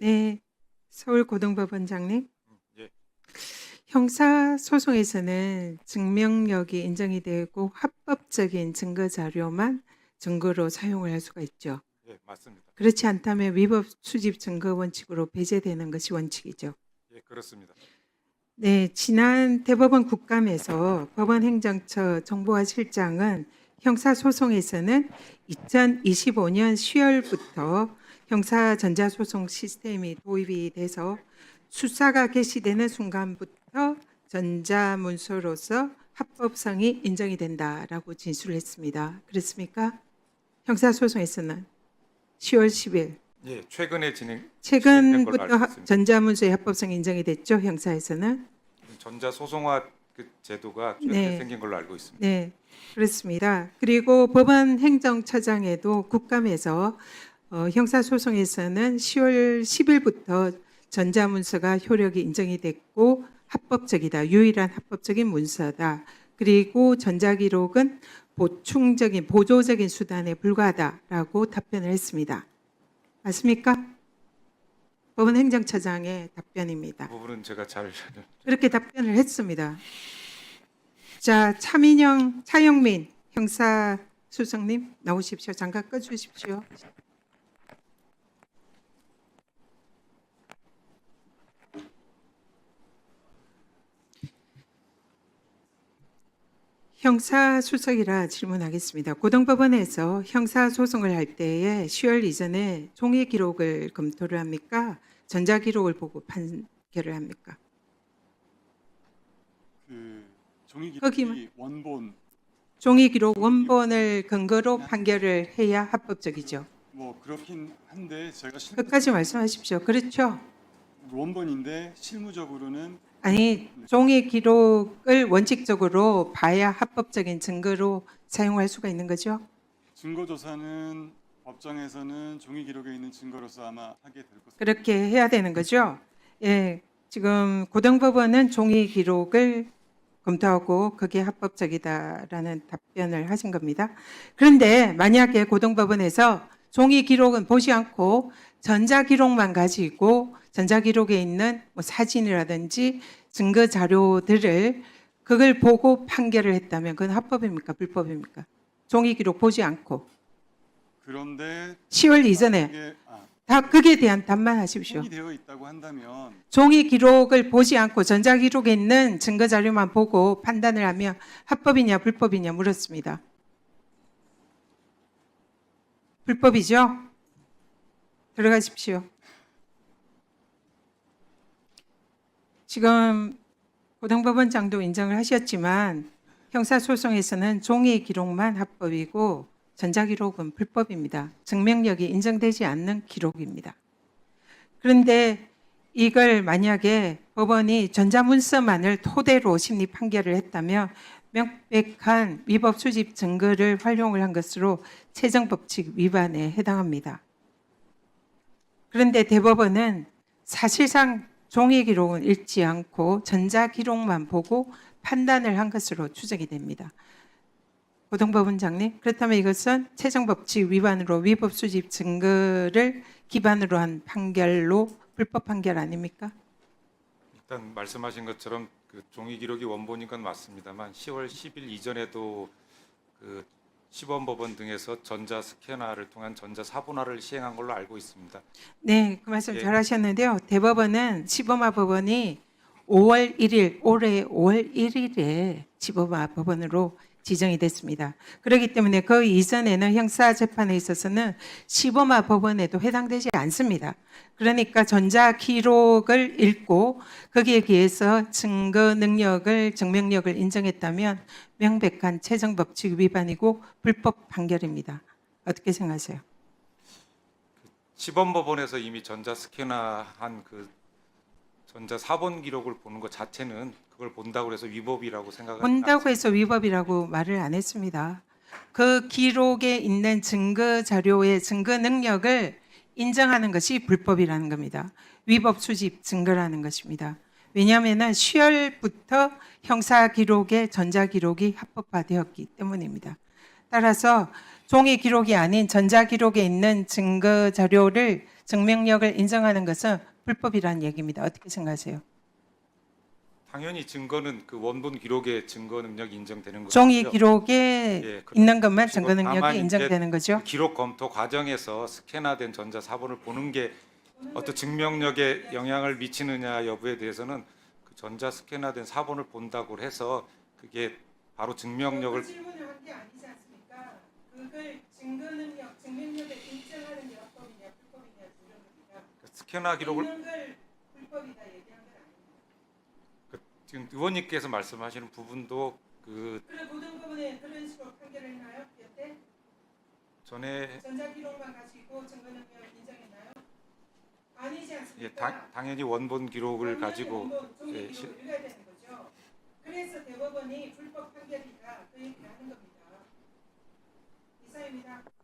네, 서울고등법원장님. 예. 형사 소송에서는 증명력이 인정이 되고 합법적인 증거 자료만 증거로 사용을 할 수가 있죠. 예, 맞습니다. 그렇지 않다면 위법 수집 증거 원칙으로 배제되는 것이 원칙이죠. 예, 그렇습니다. 네, 지난 대법원 국감에서 법원행정처 정보화 실장은 형사소송에서는 2025년 10월부터 형사 전자소송 시스템이 도입이 돼서 수사가 개시되는 순간부터 전자문서로서 합법성이 인정이 된다라고 진술을 했습니다. 그렇습니까? 형사소송에서는 10월 10일 예, 최근에 진행 최근부터. 전자문서의 합법성이 인정이 됐죠. 형사에서는. 전자 소송화 그 제도가 최근에 네. 생긴 걸로 알고 있습니다. 네, 그렇습니다. 그리고 법원 행정처장에도 국감에서 어, 형사소송에서는 10월 10일부터 전자문서가 효력이 인정이 됐고 합법적이다. 유일한 합법적인 문서다. 그리고 전자기록은 보충적인 보조적인 수단에 불과하다라고 답변을 했습니다. 맞습니까? 법원 행정처장의 답변입니다. 그 부분은 제가 잘 그렇게 답변을 했습니다. 자, 차민영, 차영민 형사 수석님 나오십시오. 잠깐 꺼주십시오. 형사수석이라 질문하겠습니다. 고등법원에서 형사소송을 할 때에 10월 이전에 종이 기록을 검토를 합니까? 전자기록을 보고 판결을 합니까? 그 종이 거기만- 기록이 원본 종이 기록 원본을 근거로 판결을 해야 합법적이죠. 뭐 그렇긴 한데 실 끝까지 말씀하십시오. 그렇죠? 원본인데 실무적으로는 아니 종이 기록을 원칙적으로 봐야 합법적인 증거로 사용할 수가 있는 거죠. 증거 조사는 법정에서는 종이 기록에 있는 증거로서 아마 하게 될 것으로 그렇게 해야 되는 거죠. 예, 지금 고등법원은 종이 기록을 검토하고 그게 합법적이다라는 답변을 하신 겁니다. 그런데 만약에 고등법원에서 종이 기록은 보지 않고 전자 기록만 가지고 전자 기록에 있는 뭐 사진이라든지 증거 자료들을 그걸 보고 판결을 했다면 그건 합법입니까? 불법입니까? 종이 기록 보지 않고 그런데 10월 이전에 아, 다 그에 대한 답만 하십시오. 되어 있다고 한다면 종이 기록을 보지 않고 전자 기록에 있는 증거 자료만 보고 판단을 하면 합법이냐 불법이냐 물었습니다. 불법이죠? 들어가십시오. 지금 고등법원장도 인정을 하셨지만 형사소송에서는 종이 기록만 합법이고 전자 기록은 불법입니다. 증명력이 인정되지 않는 기록입니다. 그런데 이걸 만약에 법원이 전자문서만을 토대로 심리 판결을 했다면 명백한 위법 수집 증거를 활용을 한 것으로 채정법칙 위반에 해당합니다. 그런데 대법원은 사실상 종이 기록은 읽지 않고 전자 기록만 보고 판단을 한 것으로 추정이 됩니다. 고등법원장님, 그렇다면 이것은 채정법칙 위반으로 위법 수집 증거를 기반으로 한 판결로 불법 판결 아닙니까? 일단 말씀하신 것처럼 그 종이 기록이 원본인 건 맞습니다만 10월 10일 이전에도 그 시범 법원 등에서 전자 스캐너를 통한 전자 사본화를 시행한 걸로 알고 있습니다. 네, 그 말씀 예. 잘하셨는데요. 대법원은 시범화 법원이 5월 1일 올해 5월 1일에 시범화 법원으로 지정이 됐습니다. 그렇기 때문에 그 이전에는 형사 재판에 있어서는 시범화 법원에도 해당되지 않습니다. 그러니까 전자 기록을 읽고 거기에 비해서 증거 능력을 증명력을 인정했다면 명백한 채정 법칙 위반이고 불법 판결입니다. 어떻게 생각하세요? 시범 법원에서 이미 전자 스캐너한 그 전자 사본 기록을 보는 것 자체는 그걸 본다고 해서 위법이라고 생각하지 본다고 해서 위법이라고 말을 안 했습니다. 그 기록에 있는 증거 자료의 증거 능력을 인정하는 것이 불법이라는 겁니다. 위법 수집 증거라는 것입니다. 왜냐하면 10월부터 형사 기록의 전자 기록이 합법화되었기 때문입니다. 따라서 종이 기록이 아닌 전자 기록에 있는 증거 자료를 증명력을 인정하는 것은 불법이라는 얘기입니다. 어떻게 생각하세요? 당연히 증거는 그 원본 기록의 증거 능력이 인정되는 거죠. 종이 기록에 예, 그렇- 있는 것만 증거 능력이 인정되는 거죠. 그 기록 검토 과정에서 스캐너된 전자 사본을 보는 게 어떤 증명력에 영향을 미치느냐 여부에 대해서는 그 전자 스캐너된 사본을 본다고 해서 그게 바로 증명력을 질문을 한 게 아니지 않습니까? 그걸 증거 능력, 증명력을 인정하는 게 합법이냐 불법이냐 이런 스캐너 기록을 아닙니다. 지금 의원님께서 말씀하시는 부분도 그 전에 전자 기록만 가지고 증거 능력을 인정했나요? 아니지 않습니까? 예, 당, 당연히 원본 기록을 가지고 예, 거죠. 그래서 대법원이 불법 판결이다 그 얘기를 하는 겁니다. 이상입니다.